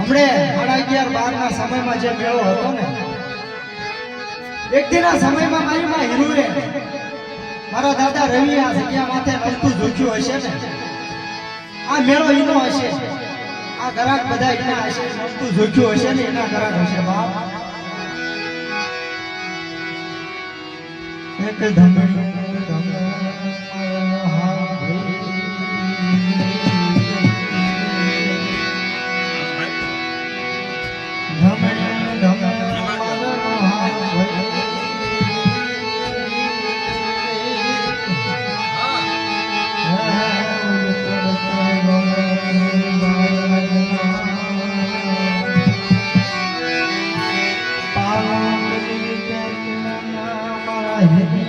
હમણે સાડા અગિયાર બાર ના સમયમાં જે મેળો હતો ને વ્યક્તિના સમયમાં મારી માં હિરુએ મારા દાદા રવિ આ જગ્યા માથે નમતું જોખ્યું હશે ને, આ મેળો ઈનો હશે. આ ગરાક બધા એના હશે, નમતું જોખ્યું હશે ને, એના ગરાક હશે, બાપ. એક ધમણી Ay,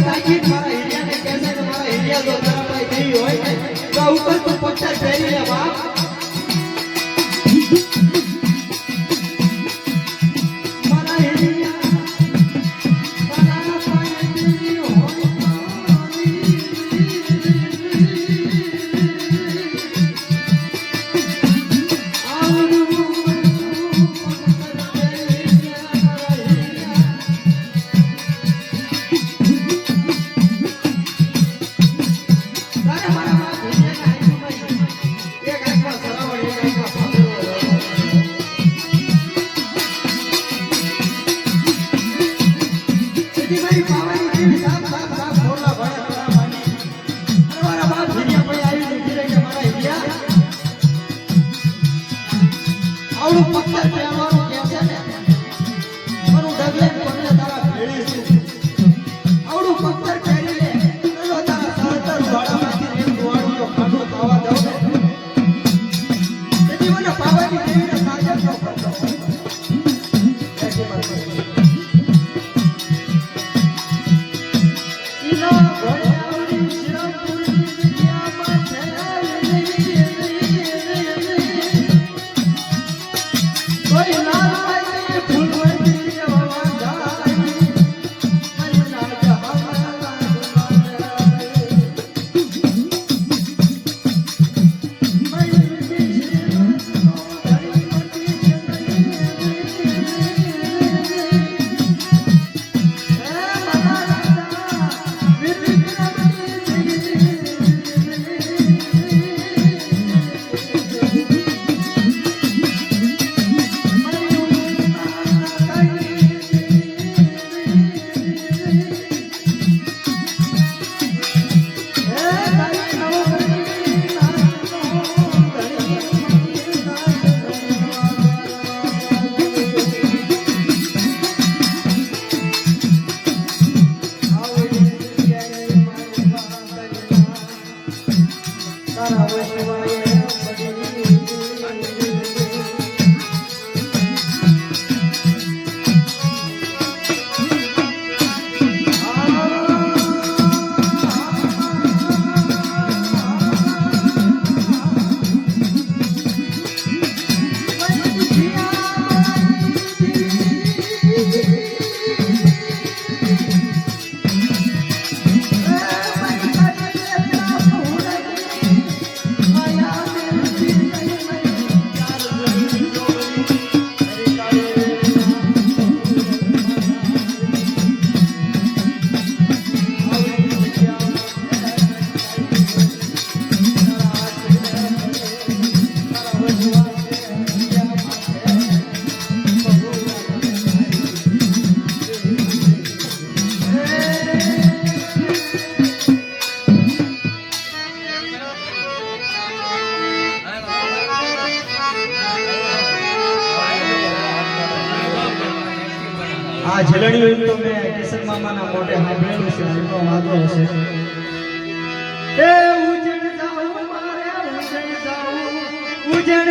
નાખી મારા આ ઉપર તું પહેરી લે બાપ. આવડું પથ્થર પહેરવાનું કે છે ને મારું ડગલે પગલે તારા ભેળી છું આવડું પથ્થર Para આ ઝલણિયું એમ તો મેં કિશન મામાના મોઢે સાંભળેલું છે એમનો વાંધો હશે. એ ઉજણ જાઉં, મારે ઉજણ જાઉં, ઉજણ